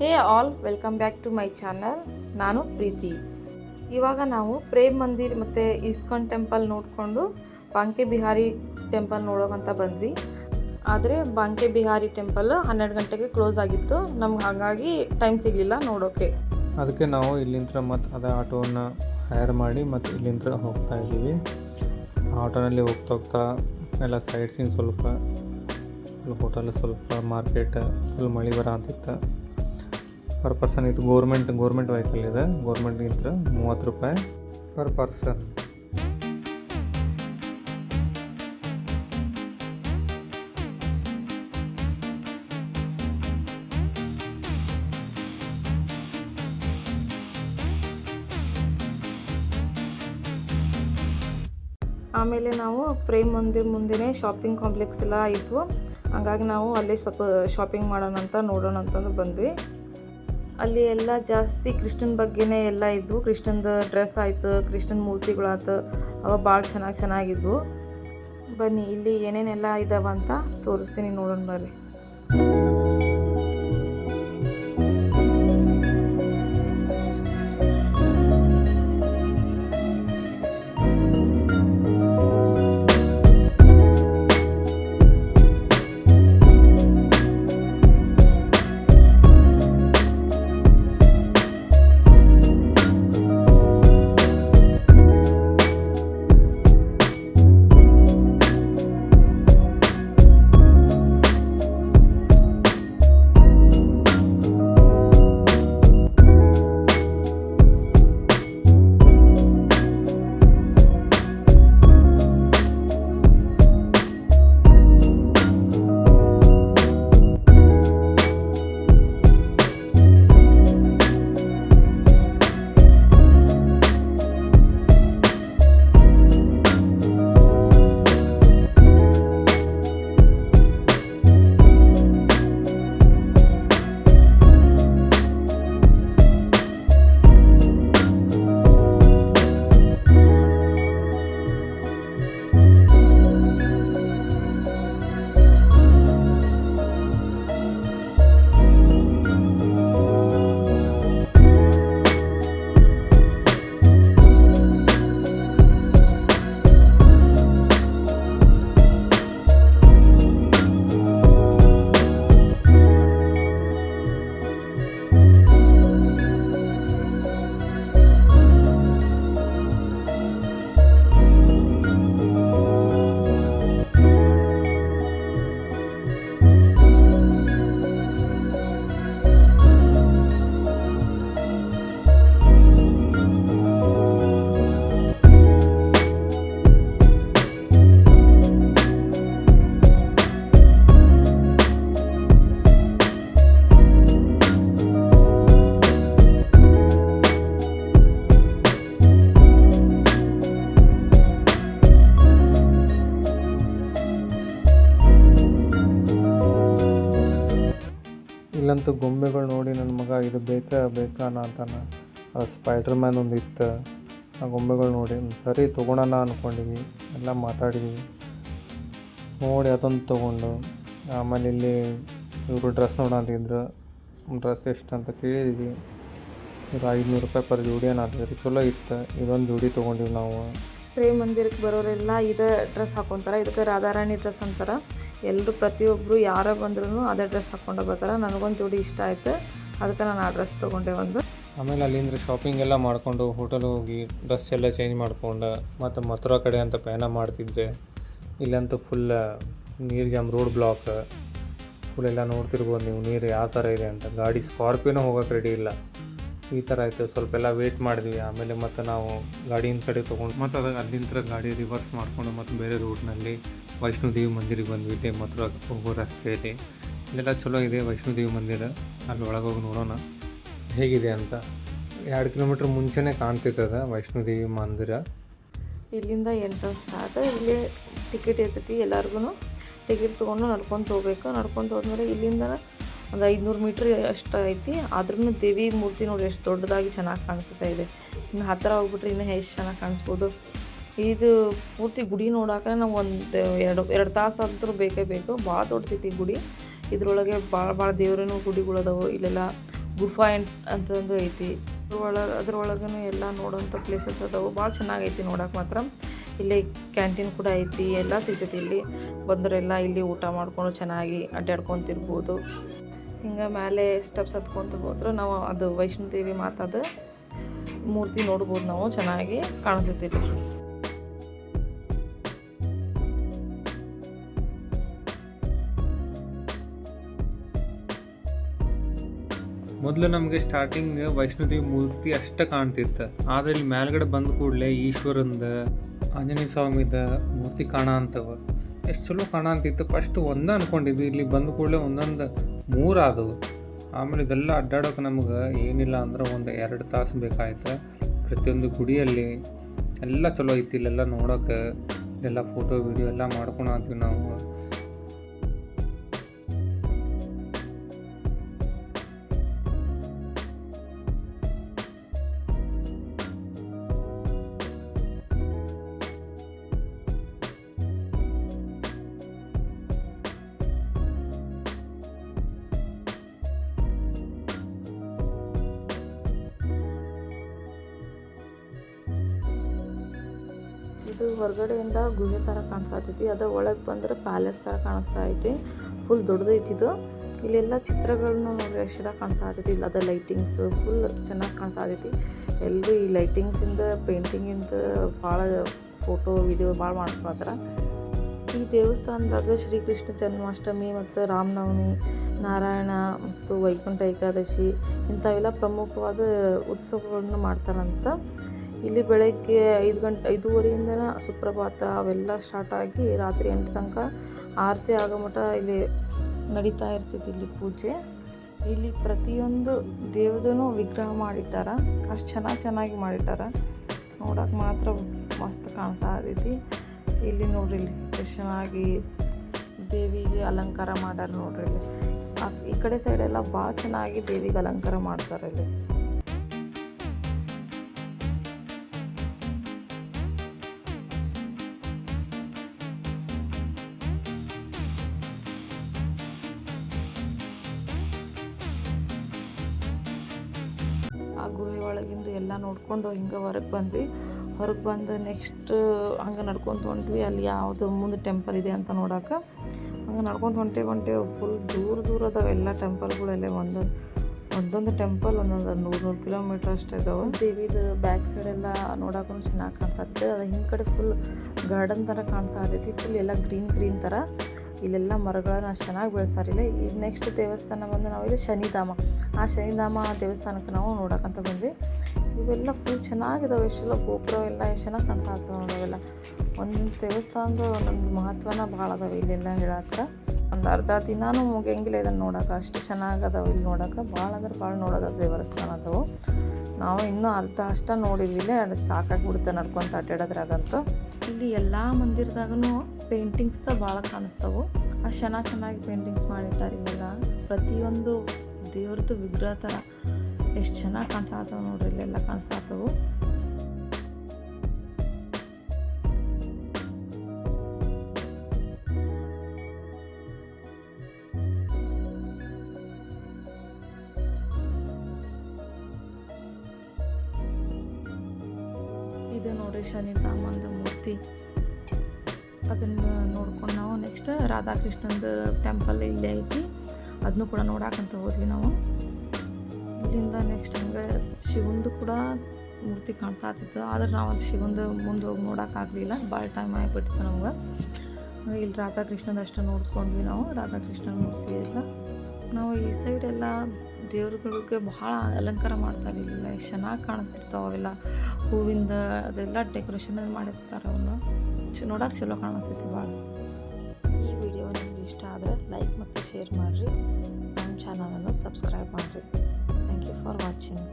Hey all, welcome back to my channel. ನಾನು ಪ್ರೀತಿ. ಇವಾಗ ನಾವು ಪ್ರೇಮ್ ಮಂದಿರ್ ಮತ್ತು ಇಸ್ಕಾನ್ ಟೆಂಪಲ್ ನೋಡಿಕೊಂಡು ಬಾಂಕೆ ಬಿಹಾರಿ ಟೆಂಪಲ್ ನೋಡೋಕಂತ ಬಂದ್ವಿ. ಆದರೆ ಬಾಂಕೆ ಬಿಹಾರಿ ಟೆಂಪಲ್ ಹನ್ನೆರಡು ಗಂಟೆಗೆ ಕ್ಲೋಸ್ ಆಗಿತ್ತು. ನಮ್ಗೆ ಹಾಗಾಗಿ ಟೈಮ್ ಸಿಗಲಿಲ್ಲ ನೋಡೋಕ್ಕೆ ಅದಕ್ಕೆ ನಾವು ಇಲ್ಲಿಂದ ಮತ್ತು ಅದೇ ಆಟೋವನ್ನು ಹೈರ್ ಮಾಡಿ ಮತ್ತು ಇಲ್ಲಿಂದ ಹೋಗ್ತಾ ಇದ್ದೀವಿ. ಆಟೋನಲ್ಲಿ ಹೋಗ್ತಾ ಹೋಗ್ತಾ ಎಲ್ಲ ಸೈಡ್ ಸ್ವಲ್ಪ ಹೋಟೆಲ್ ಸ್ವಲ್ಪ ಮಾರ್ಕೆಟ್ ಫುಲ್ ಮಳೆ ಬರ ಅಂತಿತ್ತು ಪರ್ ಪರ್ಸನ್ ಇದು ಗೋರ್ಮೆಂಟ್ ಗೋರ್ಮೆಂಟ್ ವೆಹಿಕಲ್ ಇದೆ. ಗೋರ್ಮೆಂಟ್ಗಿಂತ ಮೂವತ್ತು ರೂಪಾಯಿ ಪರ್ ಪರ್ಸನ್ ಆಮೇಲೆ ನಾವು ಪ್ರೇಮ್ ಮಂದಿರ್ ಮುಂದೆನೇ ಶಾಪಿಂಗ್ ಕಾಂಪ್ಲೆಕ್ಸ್ ಎಲ್ಲ ಇದ್ವು ಹಾಗಾಗಿ ನಾವು ಅಲ್ಲಿ ಸ್ವಲ್ಪ ಶಾಪಿಂಗ್ ಮಾಡೋಣ ಅಂತ ನೋಡೋಣ ಅಂತಂದು ಬಂದ್ವಿ. ಅಲ್ಲಿ ಎಲ್ಲ ಜಾಸ್ತಿ ಕೃಷ್ಣನ ಬಗ್ಗೆನೇ ಎಲ್ಲ ಇದ್ವು. ಕೃಷ್ಣಂದು ಡ್ರೆಸ್ ಆಯಿತು, ಕೃಷ್ಣನ ಮೂರ್ತಿಗಳಾಯ್ತು ಅವ ಭಾಳ ಚೆನ್ನಾಗಿ ಚೆನ್ನಾಗಿದ್ವು. ಬನ್ನಿ, ಇಲ್ಲಿ ಏನೇನೆಲ್ಲ ಇದಾವ ಅಂತ ತೋರಿಸ್ತೀನಿ ನೋಡೋಣ ಬರ್ರಿ. ಇಲ್ಲಂತೂ ಗೊಂಬೆಗಳು ನೋಡಿ ನನ್ನ ಮಗ, ಇದು ಬೇಕಾ ಬೇಕಾ ಅಂತಾನೆ. ಸ್ಪೈಡ್ರ್ ಮ್ಯಾನ್ ಒಂದು ಇತ್ತು. ಆ ಗೊಂಬೆಗಳು ನೋಡಿ ಸರಿ ತೊಗೊಳೋಣ ಅಂದ್ಕೊಂಡಿದ್ವಿ ಎಲ್ಲ ಮಾತಾಡಿದ್ವಿ. ನೋಡಿ ಅದೊಂದು ತೊಗೊಂಡು, ಆಮೇಲೆ ಇಲ್ಲಿ ಇವರು ಡ್ರೆಸ್ ನೋಡಂತಿದ್ರು ಡ್ರೆಸ್ ಎಷ್ಟು ಅಂತ ಕೇಳಿದ್ವಿ. ಇದು ಐದುನೂರು ರೂಪಾಯಿ ಪರ್ ಜೋಡಿ ಅನ್ನತ್ತಿದ್ರು ಚಲೋ ಇತ್ತು. ಇದೊಂದು ಜೋಡಿ ತೊಗೊಂಡಿವಿ ನಾವು. ಪ್ರೇಮ್ ಮಂದಿರಕ್ಕೆ ಬರೋರೆಲ್ಲ ಇದೇ ಡ್ರೆಸ್ ಹಾಕೊತಾರೆ. ಇದಕ್ಕೆ ರಾಧಾರಾಣಿ ಡ್ರೆಸ್ ಅಂತಾರೆ. ಎಲ್ಲರೂ ಪ್ರತಿಯೊಬ್ಬರು ಯಾರೇ ಬಂದ್ರೂ ಅದೇ ಡ್ರೆಸ್ ಹಾಕ್ಕೊಂಡು ಬರ್ತಾರೆ ನನಗೊಂದು ಜೋಡಿ ಇಷ್ಟ ಆಯ್ತು. ಅದಕ್ಕೆ ನಾನು ಆ ಡ್ರೆಸ್ ತೊಗೊಂಡೆ ಒಂದು. ಆಮೇಲೆ ಅಲ್ಲಿಂದ ಶಾಪಿಂಗ್ ಎಲ್ಲ ಮಾಡಿಕೊಂಡು ಹೋಟೆಲ್ ಹೋಗಿ ಡ್ರೆಸ್ ಎಲ್ಲ ಚೇಂಜ್ ಮಾಡ್ಕೊಂಡು ಮತ್ತು ಮಥುರಾ ಕಡೆ ಅಂತ ಪಯಣ ಮಾಡ್ತಿದ್ದೆ. ಇಲ್ಲಂತೂ ಫುಲ್ ನೀರು ಜಾಮ್ ರೋಡ್ ಬ್ಲಾಕ್ ಫುಲ್ ಎಲ್ಲ ನೋಡ್ತಿರ್ಬೋದು ನೀವು ನೀರು ಯಾವ ಥರ ಇದೆ ಅಂತ. ಗಾಡಿ ಸ್ಕಾರ್ಪಿಯೋನೂ ಹೋಗೋಕೆ ರೆಡಿ ಇಲ್ಲ. ಈ ಥರ ಆಯಿತು. ಸ್ವಲ್ಪ ಎಲ್ಲ ವೇಟ್ ಮಾಡಿದ್ವಿ. ಆಮೇಲೆ ಮತ್ತು ನಾವು ಗಾಡಿಯಿಂದ ಕಡೆ ತೊಗೊಂಡು ಮತ್ತು ಅದಾಗ ಅಲ್ಲಿಂದ ಗಾಡಿ ರಿವರ್ಸ್ ಮಾಡಿಕೊಂಡು ಮತ್ತು ಬೇರೆ ರೂಟ್ನಲ್ಲಿ ವೈಷ್ಣೋದೇವಿ ಮಂದಿರಿಗೆ ಬಂದ್ವಿ. ಡೇ ಮಥುರಾ ಹೋಗೋ ರಸ್ತೆಯಲ್ಲಿ ಇಲ್ಲೆಲ್ಲ ಚಲೋ ಇದೆ ವೈಷ್ಣೋದೇವಿ ಮಂದಿರ. ಅಲ್ಲಿ ಒಳಗೆ ಹೋಗಿ ನೋಡೋಣ. ಹೇಗಿದೆ ಅಂತ. ಎರಡು ಕಿಲೋಮೀಟ್ರ್ ಮುಂಚೆನೇ ವೈಷ್ಣೋ ದೇವಿ ಮಂದಿರ. ಇಲ್ಲಿಂದ ಎಂಟ್ರೆನ್ಸ್ ಸ್ಟಾರ್ಟ್ ಇಲ್ಲಿ ಟಿಕೆಟ್ ಇರ್ತೈತಿ ಎಲ್ಲರಿಗೂ ಟಿಕೆಟ್ ತೊಗೊಂಡು ನಡ್ಕೊಂಡು ಹೋಗ್ಬೇಕು. ನಡ್ಕೊಂಡು ಹೋದ್ಮೇಲೆ ಇಲ್ಲಿಂದ ಒಂದು ಐದುನೂರು ಮೀಟ್ರ್ ಅಷ್ಟು ಐತಿ. ಆದ್ರೂ ದೇವಿ ಮೂರ್ತಿ ನೋಡಿ ಎಷ್ಟು ದೊಡ್ಡದಾಗಿ ಚೆನ್ನಾಗಿ ಕಾಣಿಸ್ತಾ ಇದೆ. ಇನ್ನು ಹತ್ತಿರ ಹೋಗ್ಬಿಟ್ರೆ ಇನ್ನೂ ಎಷ್ಟು ಚೆನ್ನಾಗಿ ಕಾಣಿಸ್ಬೋದು. ಇದು ಪೂರ್ತಿ ಗುಡಿ ನೋಡೋಕೆ ನಾವು ಒಂದು ಎರಡು ಎರಡು ತಾಸು ಆದರೂ ಬೇಕೇ ಬೇಕು. ಭಾಳ ದೊಡ್ಡದೈತಿ ಗುಡಿ. ಇದ್ರೊಳಗೆ ಭಾಳ ಭಾಳ ದೇವ್ರೇನು ಗುಡಿಗಳು ಅದಾವು. ಇಲ್ಲೆಲ್ಲ ಗುಫಾ ಎಂಟ್ ಅಂತಂದು ಐತಿ. ಅದ್ರೊಳಗೆ ಅದ್ರೊಳಗೂ ಎಲ್ಲ ನೋಡೋಂಥ ಪ್ಲೇಸಸ್ ಅದಾವೆ. ಭಾಳ ಚೆನ್ನಾಗೈತಿ ನೋಡೋಕೆ ಮಾತ್ರ. ಇಲ್ಲಿ ಕ್ಯಾಂಟೀನ್ ಕೂಡ ಐತಿ. ಎಲ್ಲ ಸಿಗ್ತೈತಿ ಇಲ್ಲಿ. ಬಂದರೆಲ್ಲ ಇಲ್ಲಿ ಊಟ ಮಾಡ್ಕೊಂಡು ಚೆನ್ನಾಗಿ ಅಡ್ಡಾಡ್ಕೊತಿರ್ಬೋದು ಹಿಂಗೆ ಮೇಲೆ ಸ್ಟೆಪ್ಸ್ ಹತ್ಕೊಂತ ಹೋದ್ರೆ ನಾವು ಅದು ವೈಷ್ಣೋದೇವಿ ಮಾತಾದ ಮೂರ್ತಿ ನೋಡ್ಬೋದು ನಾವು, ಚೆನ್ನಾಗಿ ಕಾಣಿಸ್ತೈತಿ ಮೊದಲು ನಮಗೆ ಸ್ಟಾರ್ಟಿಂಗ್ ವೈಷ್ಣೋದೇವಿ ಮೂರ್ತಿ ಅಷ್ಟೇ ಕಾಣ್ತಿತ್ತು. ಆದರೆ ಇಲ್ಲಿ ಮೇಲ್ಗಡೆ ಬಂದ ಕೂಡಲೇ ಈಶ್ವರಂದ, ಆಂಜನೇಯ ಸ್ವಾಮಿದ ಮೂರ್ತಿ ಕಾಣ ಅಂತವ ಎಷ್ಟು ಚಲೋ ಕಾಣ ಅಂತಿತ್ತು ಫಸ್ಟ್ ಒಂದೇ ಅನ್ಕೊಂಡಿದ್ವಿ. ಇಲ್ಲಿ ಬಂದ ಕೂಡಲೇ ಒಂದೊಂದು ಮೂರು ಆದವು ಆಮೇಲೆ ಇದೆಲ್ಲ ಅಡ್ಡಾಡೋಕೆ ನಮ್ಗೆ ಏನಿಲ್ಲ ಅಂದ್ರೆ ಒಂದು ಎರಡು ತಾಸು ಬೇಕಾಯ್ತು. ಪ್ರತಿಯೊಂದು ಗುಡಿಯಲ್ಲಿ ಎಲ್ಲ ಚಲೋ ಐತಿ, ಇಲ್ಲೆಲ್ಲ ನೋಡೋಕೆ ಎಲ್ಲ ಫೋಟೋ ವಿಡಿಯೋ ಎಲ್ಲ ಮಾಡ್ಕೊಳತ್ತೀವಿ ನಾವು. ಇದು ಹೊರಗಡೆಯಿಂದ ಗುಹೆ ಥರ ಕಾಣಿಸ್ತೈತಿ ಅದು ಒಳಗೆ ಬಂದ್ರೆ ಪ್ಯಾಲೇಸ್ ಥರ ಕಾಣಿಸ್ತಾ ಐತಿ ಫುಲ್ ದೊಡ್ಡದೈತಿ ಇದು. ಇಲ್ಲೆಲ್ಲ ಚಿತ್ರಗಳನ್ನು ನೋಡ್ರಿ ಎಷ್ಟು ಚೆನ್ನಾಗಿ ಇಲ್ಲ ಅದ ಲೈಟಿಂಗ್ಸ್ ಫುಲ್ ಚೆನ್ನಾಗಿ ಕಾಣಿಸ್ತೈತಿ ಎಲ್ಲರೂ ಈ ಲೈಟಿಂಗ್ಸಿಂದ ಪೇಂಟಿಂಗಿಂದ ಭಾಳ ಫೋಟೋ ವಿಡಿಯೋ ಭಾಳ ಮಾಡ್ಕೊಳ್ತಾರೆ ಈ ದೇವಸ್ಥಾನದಾಗ ಶ್ರೀಕೃಷ್ಣ ಜನ್ಮಾಷ್ಟಮಿ ಮತ್ತು ರಾಮನವಮಿ ನಾರಾಯಣ ಮತ್ತು ವೈಕುಂಠ ಏಕಾದಶಿ ಇಂಥವೆಲ್ಲ ಪ್ರಮುಖವಾದ ಉತ್ಸವಗಳನ್ನು ಮಾಡ್ತಾರಂತ. ಇಲ್ಲಿ ಬೆಳಗ್ಗೆ ಐದು ಗಂಟೆ ಐದೂವರೆಯಿಂದ ಸುಪ್ರಭಾತ ಅವೆಲ್ಲ ಸ್ಟಾರ್ಟ್ ಆಗಿ ರಾತ್ರಿ ಎಂಟು ತನಕ ಆರತಿ ಆಗೋ ಇಲ್ಲಿ ನಡೀತಾ ಇರ್ತೈತಿ ಇಲ್ಲಿ ಪೂಜೆ. ಇಲ್ಲಿ ಪ್ರತಿಯೊಂದು ದೇವ್ರದೂ ವಿಗ್ರಹ ಮಾಡಿಟ್ಟಾರ. ಅಷ್ಟು ಚೆನ್ನಾಗಿ ಚೆನ್ನಾಗಿ ಮಾಡಿಟ್ಟಾರ. ನೋಡಕ್ಕೆ ಮಾತ್ರ ಮಸ್ತ್ ಕಾಣಿಸ್ತೈತಿ ಇಲ್ಲಿ ನೋಡ್ರಿ ಇಲ್ಲಿ ಚೆನ್ನಾಗಿ ದೇವಿಗೆ ಅಲಂಕಾರ ಮಾಡ್ಯಾರ ನೋಡ್ರಿ ಇಲ್ಲಿ. ಈ ಕಡೆ ಸೈಡೆಲ್ಲ ಭಾಳ ಚೆನ್ನಾಗಿ ದೇವಿಗೆ ಅಲಂಕಾರ ಮಾಡ್ತಾರೆ ಇಲ್ಲಿ. ಆ ಗುಹೆ ಒಳಗಿಂದ ಎಲ್ಲ ನೋಡ್ಕೊಂಡು ಹಿಂಗೆ ಹೊರಗೆ ಬಂದ್ವಿ. ಹೊರಗೆ ಬಂದು ನೆಕ್ಸ್ಟ್ ಹಂಗೆ ನಡ್ಕೊಂತ ಹೊಂಟ್ವಿ. ಅಲ್ಲಿ ಯಾವುದು ಮುಂದೆ ಟೆಂಪಲ್ ಇದೆ ಅಂತ ನೋಡೋಕೆ. ಹಂಗೆ ನಡ್ಕೊಂತ ಹೊಂಟೆ ಹೊಂಟೆ ಫುಲ್ ದೂರ ದೂರ ಅದಾವೆ ಎಲ್ಲ ಟೆಂಪಲ್ಗಳೆಲ್ಲ ಒಂದೊಂದು ಒಂದೊಂದು ಟೆಂಪಲ್ ಒಂದೊಂದು ನೂರು ನೂರು ಕಿಲೋಮೀಟ್ರ್ ಅಷ್ಟೇ ಇದಾವೆ ದೇವಿದು ಬ್ಯಾಕ್ ಸೈಡ್ ಎಲ್ಲ ನೋಡೋಕೂ ಚೆನ್ನಾಗಿ ಕಾಣಿಸುತ್ತೆ. ಅದು ಹಿಂದೆ ಕಡೆ ಫುಲ್ ಗಾರ್ಡನ್ ಥರ ಕಾಣಿಸ್ತೈತಿ. ಫುಲ್ ಎಲ್ಲ ಗ್ರೀನ್ ಗ್ರೀನ್ ಥರ ಇಲ್ಲೆಲ್ಲ ಮರಗಳನ್ನ ಅಷ್ಟು ಚೆನ್ನಾಗಿ ಬೆಳೆಸಾರಿಲ್ಲ. ಈ ನೆಕ್ಸ್ಟ್ ದೇವಸ್ಥಾನ ಬಂದು ನಾವು ಇಲ್ಲಿ ಶನಿಧಾಮ. ಆ ಶನಿಧಾಮ ದೇವಸ್ಥಾನಕ್ಕೆ ನಾವು ನೋಡೋಕ್ಕಂತ ಬಂದ್ವಿ. ಇವೆಲ್ಲ ಫುಲ್ ಚೆನ್ನಾಗಿದಾವೆ, ಎಷ್ಟೆಲ್ಲ ಗೋಪುರ ಎಲ್ಲ ಎಷ್ಟು ಚೆನ್ನಾಗಿ ಕಾಣಿಸ್ತಾವೆ ನೋಡೋವೆಲ್ಲ ಒಂದು ದೇವಸ್ಥಾನದ ಒಂದೊಂದು ಮಹತ್ವನ ಭಾಳ ಅದಾವೆ ಇಲ್ಲೆಲ್ಲ ಹೇಳತ್ರ ಒಂದು ಅರ್ಧ ದಿನಾನೂ ಮುಗಿಯಂಗಿಲ್ಲ ಇದನ್ನು ನೋಡೋಕೆ. ಅಷ್ಟು ಚೆನ್ನಾಗಿ ಅದಾವೆ ಇಲ್ಲಿ ನೋಡೋಕೆ. ಭಾಳ ಅಂದ್ರೆ ಭಾಳ ನೋಡೋದ ದೇವಸ್ಥಾನ ಅದಾವು. ನಾವು ಇನ್ನೂ ಅರ್ಧ ಅಷ್ಟ ನೋಡಿದ್ವಿಲ್ಲ ಅದು ಸಾಕಾಗ್ಬಿಡುತ್ತೆ ನಡ್ಕೊಂತ ಅಡ್ಡಾಡೋದ್ರಾಗಂತೂ. ಇಲ್ಲಿ ಎಲ್ಲ ಮಂದಿರದಾಗೂ ಪೇಂಟಿಂಗ್ಸ್ ಭಾಳ ಕಾಣಿಸ್ತಾವೆ. ಅಷ್ಟು ಚೆನ್ನಾಗಿ ಚೆನ್ನಾಗಿ ಪೇಂಟಿಂಗ್ಸ್ ಮಾಡಿಟ್ಟಾರೆ ಇವೆಲ್ಲ. ಪ್ರತಿಯೊಂದು ದೇವ್ರದ್ದು ವಿಗ್ರಹ ಥರ ಎಷ್ಟು ಚೆನ್ನಾಗಿ ಕಾಣಿಸ್ತಾವೆ ನೋಡ್ರಿ, ಇಲ್ಲೆಲ್ಲ ಕಾಣಿಸ್ತಾವು. ಇದು ನೋಡ್ರಿ ಶನಿಧಾಮಂದ ಮೂರ್ತಿ. ಅದನ್ನು ನೋಡ್ಕೊಂಡು ನಾವು ನೆಕ್ಸ್ಟ್ ರಾಧಾಕೃಷ್ಣಂದು ಟೆಂಪಲ್ ಇಲ್ಲೇ ಐತಿ. ಅದನ್ನು ಕೂಡ ನೋಡಾಕಂತ ಹೋದ್ವಿ ನಾವು. ಇಲ್ಲಿಂದ ನೆಕ್ಸ್ಟ್ ಹಂಗೆ ಶಿವಂದು ಕೂಡ ಮೂರ್ತಿ ಕಾಣಿಸಾತಿತ್ತು. ಆದ್ರೆ ನಾವು ಅಲ್ಲಿ ಶಿವಂದು ಮುಂದೆ ಹೋಗಿ ನೋಡೋಕ್ಕಾಗಲಿಲ್ಲ ಭಾಳ ಟೈಮ್ ಆಗಿಬಿಟ್ಟಿತ್ತು ನಮ್ಗೆ. ಇಲ್ಲಿ ರಾಧಾಕೃಷ್ಣದ ಅಷ್ಟು ನೋಡ್ಕೊಂಡ್ವಿ ನಾವು ರಾಧಾಕೃಷ್ಣನ ಮೂರ್ತಿ ಎಲ್ಲ. ನಾವು ಈ ಸೈಡ್ ಎಲ್ಲ ದೇವ್ರುಗಳಿಗೆ ಭಾಳ ಅಲಂಕಾರ ಮಾಡ್ತಾರೆ ಇಲ್ಲೆಲ್ಲ. ಎಷ್ಟು ಚೆನ್ನಾಗಿ ಕಾಣಿಸ್ತಿರ್ತಾವೆ ಅವೆಲ್ಲ. ಹೂವಿಂದ ಅದೆಲ್ಲ ಡೆಕೋರೇಷನ್ ಮಾಡಿರ್ತಾರೆ ಅವನ್ನ ನೋಡೋಕೆ ಚಲೋ ಕಾಣಿಸ್ತೈತಿ ಭಾಳ. ಈ ವಿಡಿಯೋ ನಿಮ್ಗೆ ಇಷ್ಟ ಆದರೆ ಲೈಕ್ ಮತ್ತು ಶೇರ್ ಮಾಡಿರಿ. ಚಾನಲನ್ನು ಸಬ್ಸ್ಕ್ರೈಬ್ ಮಾಡಿರಿ. Thank you for watching